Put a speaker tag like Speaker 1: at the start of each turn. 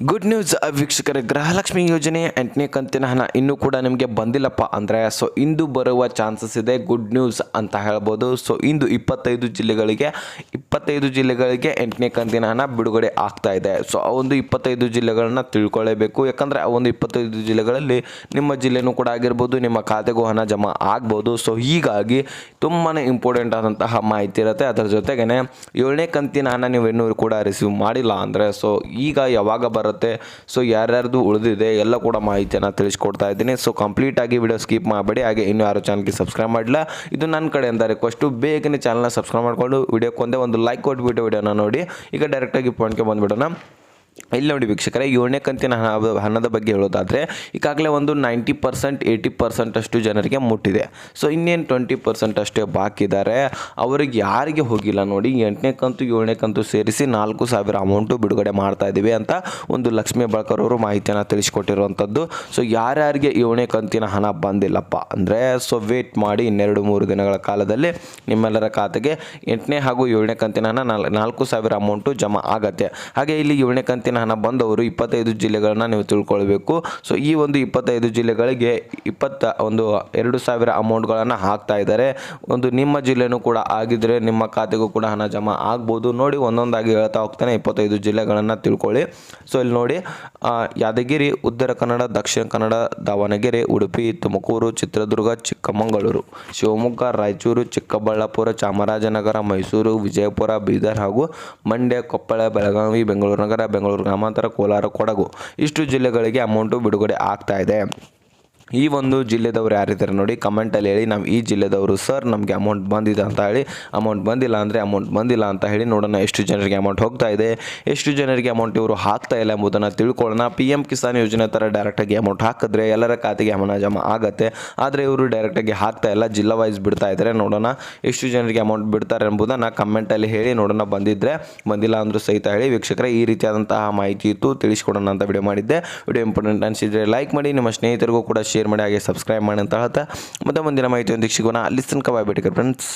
Speaker 1: Good news ವೀಕ್ಷಕರ, ಗೃಹಲಕ್ಷ್ಮಿ ಯೋಜನೆ ಎಂಟನೇ ಕಂತಿನ ಹಣ ಇನ್ನೂ ಕೂಡ ನಿಮಗೆ ಬಂದಿಲ್ಲಪ್ಪ ಅಂದರೆ ಸೊ ಇಂದು ಬರುವ ಚಾನ್ಸಸ್ ಇದೆ ಗುಡ್ ನ್ಯೂಸ್ ಅಂತ ಹೇಳ್ಬೋದು. ಸೊ ಇಂದು ಇಪ್ಪತ್ತೈದು ಜಿಲ್ಲೆಗಳಿಗೆ ಇಪ್ಪತ್ತೈದು ಜಿಲ್ಲೆಗಳಿಗೆ ಎಂಟನೇ ಕಂತಿನ ಹಣ ಬಿಡುಗಡೆ ಆಗ್ತಾ ಇದೆ. ಸೊ ಆ ಒಂದು ಇಪ್ಪತ್ತೈದು ಜಿಲ್ಲೆಗಳನ್ನ ತಿಳ್ಕೊಳ್ಳೇಬೇಕು ಯಾಕಂದರೆ ಆ ಒಂದು ಇಪ್ಪತ್ತೈದು ಜಿಲ್ಲೆಗಳಲ್ಲಿ ನಿಮ್ಮ ಜಿಲ್ಲೆನೂ ಕೂಡ ಆಗಿರ್ಬೋದು, ನಿಮ್ಮ ಖಾತೆಗೂ ಹಣ ಜಮಾ ಆಗ್ಬೋದು. ಸೊ ಹೀಗಾಗಿ ತುಂಬಾ ಇಂಪಾರ್ಟೆಂಟ್ ಆದಂತಹ ಮಾಹಿತಿ ಇರುತ್ತೆ. ಅದರ ಜೊತೆಗೇ ಏಳನೇ ಕಂತಿನ ಹಣ ನೀವು ಇನ್ನೂ ಕೂಡ ರಿಸೀವ್ ಮಾಡಿಲ್ಲ ಅಂದರೆ ಸೊ ಈಗ ಯಾವಾಗ ಬರುತ್ತೆ. ಸೊ ಯಾರ್ಯಾರ್ದು ಉಳಿದಿದೆ ಎಲ್ಲ ಕೂಡ ಮಾಹಿತಿಯನ್ನು ತಿಳಿಸ್ಕೊಡ್ತಾ ಇದ್ದೀನಿ. ಸೊ ಕಂಪ್ಲೀಟಾಗಿ ವಿಡಿಯೋ ಸ್ಕಿಪ್ ಮಾಡಬೇಡಿ. ಹಾಗೆ ಇನ್ನು ಯಾರು ಚಾನಲ್ಗೆ ಸಬ್ಸ್ಕ್ರೈಬ್ ಮಾಡಿಲ್ಲ, ಇದು ನನ್ನ ಕಡೆಯಿಂದ ರಿಕ್ವೆಸ್ಟು ಬೇಗನೆ ಚಾನಲ್ನ ಸಬ್ಸ್ಕ್ರೈಬ್ ಮಾಡಿಕೊಂಡು ವಿಡಿಯೋಕ್ಕೊಂದೇ ಒಂದು ಲೈಕ್ ಕೊಟ್ಬಿಟ್ಟು ವಿಡಿಯೋನ ನೋಡಿ. ಈಗ ಡೈರೆಕ್ಟಾಗಿ ಪಾಯಿಂಟ್ಗೆ ಬಂದುಬಿಡೋಣ. ಇಲ್ಲಿ ನೋಡಿ ವೀಕ್ಷಕರೇ, ಏಳನೇ ಕಂತಿನ ಹಣ, ಹಣದ ಬಗ್ಗೆ ಹೇಳೋದಾದರೆ, ಈಗಾಗಲೇ ಒಂದು ನೈಂಟಿ ಪರ್ಸೆಂಟ್ ಏಯ್ಟಿ ಪರ್ಸೆಂಟ್ ಅಷ್ಟು ಜನರಿಗೆ ಮುಟ್ಟಿದೆ. ಸೊ ಇನ್ನೇನು ಟ್ವೆಂಟಿ ಪರ್ಸೆಂಟ್ ಅಷ್ಟೇ ಬಾಕಿ ಇದ್ದಾರೆ ಅವ್ರಿಗೆ ಯಾರಿಗೆ ಹೋಗಿಲ್ಲ ನೋಡಿ, ಎಂಟನೇ ಕಂತು, ಏಳನೇ ಕಂತು ಸೇರಿಸಿ ನಾಲ್ಕು ಸಾವಿರ ಅಮೌಂಟು ಬಿಡುಗಡೆ ಮಾಡ್ತಾ ಇದ್ದೀವಿ ಅಂತ ಒಂದು ಲಕ್ಷ್ಮೀ ಬಳಕರ್ ಅವರು ಮಾಹಿತಿಯನ್ನು ತಿಳಿಸ್ಕೊಟ್ಟಿರುವಂಥದ್ದು. ಸೊ ಯಾರ್ಯಾರಿಗೆ ಏಳನೇ ಕಂತಿನ ಹಣ ಬಂದಿಲ್ಲಪ್ಪ ಅಂದರೆ ಸೊ ವೇಟ್ ಮಾಡಿ ಇನ್ನೆರಡು ಮೂರು ದಿನಗಳ ಕಾಲದಲ್ಲಿ ನಿಮ್ಮೆಲ್ಲರ ಖಾತೆಗೆ ಎಂಟನೇ ಹಾಗೂ ಏಳನೇ ಕಂತಿನ ಹಣ ನಾಲ್, ನಾಲ್ಕು ಸಾವಿರ ಅಮೌಂಟು ಜಮಾ ಆಗತ್ತೆ. ಹಾಗೆ ಇಲ್ಲಿ ಏಳನೇ ಕಂತಿನ ಹಣ ಬಂದವರು ಇಪ್ಪತ್ತೈದು ಜಿಲ್ಲೆಗಳನ್ನ ನೀವು ತಿಳ್ಕೊಳ್ಬೇಕು. ಸೊ ಈ ಒಂದು ಇಪ್ಪತ್ತೈದು ಜಿಲ್ಲೆಗಳಿಗೆ ಇಪ್ಪತ್ತ ಒಂದು ಎರಡು ಸಾವಿರ ಅಮೌಂಟ್ಗಳನ್ನು ಹಾಕ್ತಾ ಇದ್ದಾರೆ. ಒಂದು ನಿಮ್ಮ ಜಿಲ್ಲೆನೂ ಕೂಡ ಆಗಿದ್ರೆ ನಿಮ್ಮ ಖಾತೆಗೂ ಕೂಡ ಹಣ ಜಮಾ ಆಗ್ಬೋದು. ನೋಡಿ, ಒಂದೊಂದಾಗಿ ಹೇಳ್ತಾ ಹೋಗ್ತಾನೆ, ಇಪ್ಪತ್ತೈದು ಜಿಲ್ಲೆಗಳನ್ನು ತಿಳ್ಕೊಳ್ಳಿ. ಸೊ ಇಲ್ಲಿ ನೋಡಿ ಯಾದಗಿರಿ, ಉತ್ತರ ಕನ್ನಡ, ದಕ್ಷಿಣ ಕನ್ನಡ, ದಾವಣಗೆರೆ, ಉಡುಪಿ, ತುಮಕೂರು, ಚಿತ್ರದುರ್ಗ, ಚಿಕ್ಕಮಗಳೂರು, ಶಿವಮೊಗ್ಗ, ರಾಯಚೂರು, ಚಿಕ್ಕಬಳ್ಳಾಪುರ, ಚಾಮರಾಜನಗರ, ಮೈಸೂರು, ವಿಜಯಪುರ, ಬೀದರ್ ಹಾಗೂ ಮಂಡ್ಯ, ಕೊಪ್ಪಳ, ಬೆಳಗಾವಿ, ಬೆಂಗಳೂರು ನಗರ ಬೆಂಗಳೂರು ಗ್ರಾಮಾಂತರ ಕೋಲಾರ ಕೊಡಗು. ಇಷ್ಟು ಜಿಲ್ಲೆಗಳಿಗೆ ಅಮೌಂಟು ಬಿಡುಗಡೆ ಆಗ್ತಾ ಇದೆ. ಈ ಒಂದು ಜಿಲ್ಲೆದವ್ರು ಯಾರಿದ್ದಾರೆ ನೋಡಿ ಕಮೆಂಟಲ್ಲಿ ಹೇಳಿ. ನಾವು ಈ ಜಿಲ್ಲೆದವರು, ಸರ್, ನಮಗೆ ಅಮೌಂಟ್ ಬಂದಿದೆ ಅಂತ ಹೇಳಿ. ಅಮೌಂಟ್ ಬಂದಿಲ್ಲ ಅಂದರೆ ಅಮೌಂಟ್ ಬಂದಿಲ್ಲ ಅಂತ ಹೇಳಿ ನೋಡೋಣ ಎಷ್ಟು ಜನರಿಗೆ ಅಮೌಂಟ್ ಹೋಗ್ತಾ ಇದೆ, ಎಷ್ಟು ಜನರಿಗೆ ಅಮೌಂಟ್ ಇವರು ಹಾಕ್ತಾ ಇಲ್ಲ ಎಂಬುದನ್ನು ತಿಳ್ಕೊಳ್ಳೋಣ. ಪಿ ಎಂ ಕಿಸಾನ್ ಯೋಜನೆ ಥರ ಡೈರೆಕ್ಟಾಗಿ ಅಮೌಂಟ್ ಹಾಕಿದ್ರೆ ಎಲ್ಲರ ಖಾತೆಗೆ ಹಣ ಜಮಾ ಆಗುತ್ತೆ. ಆದರೆ ಇವರು ಡೈರೆಕ್ಟಾಗಿ ಹಾಕ್ತಾ ಇಲ್ಲ, ಜಿಲ್ಲಾ ವೈಸ್ ಬಿಡ್ತಾ ಇದ್ದಾರೆ ನೋಡೋಣ ಎಷ್ಟು ಜನರಿಗೆ ಅಮೌಂಟ್ ಬಿಡ್ತಾರೆ ಎಂಬುದನ್ನು ಕಮೆಂಟಲ್ಲಿ ಹೇಳಿ ನೋಡೋಣ. ಬಂದಿದ್ದರೆ ಬಂದಿಲ್ಲ ಅಂದರೂ ಸಹಿತ ಹೇಳಿ. ವೀಕ್ಷಕರೇ, ಈ ರೀತಿಯಾದಂತಹ ಮಾಹಿತಿ ಇತ್ತು, ತಿಳಿಸ್ಕೊಡೋಣ ಅಂತ ವಿಡಿಯೋ ಮಾಡಿದ್ದೆ. ವಿಡಿಯೋ ಇಂಪಾರ್ಟೆಂಟ್ ಅನಿಸಿದರೆ ಲೈಕ್ ಮಾಡಿ. ನಿಮ್ಮ ಸ್ನೇಹಿತರಿಗೂ ಕೂಡ ಶೇರ್ ಮಾಡಿ ಹಾಗೆ ಸಬ್ಸ್ಕ್ರೈಬ್ ಮಾಡಿ ಅಂತ ಹೇಳ್ತಾ ಮತ್ತೆ ಮುಂದಿನ ಮಾಹಿತಿಯೊಂದಿಗೆ ಸಿಗೋಣ. ಅಲ್ಲಿ ತನಕ ಬಾಯ್ ಫ್ರೆಂಡ್ಸ್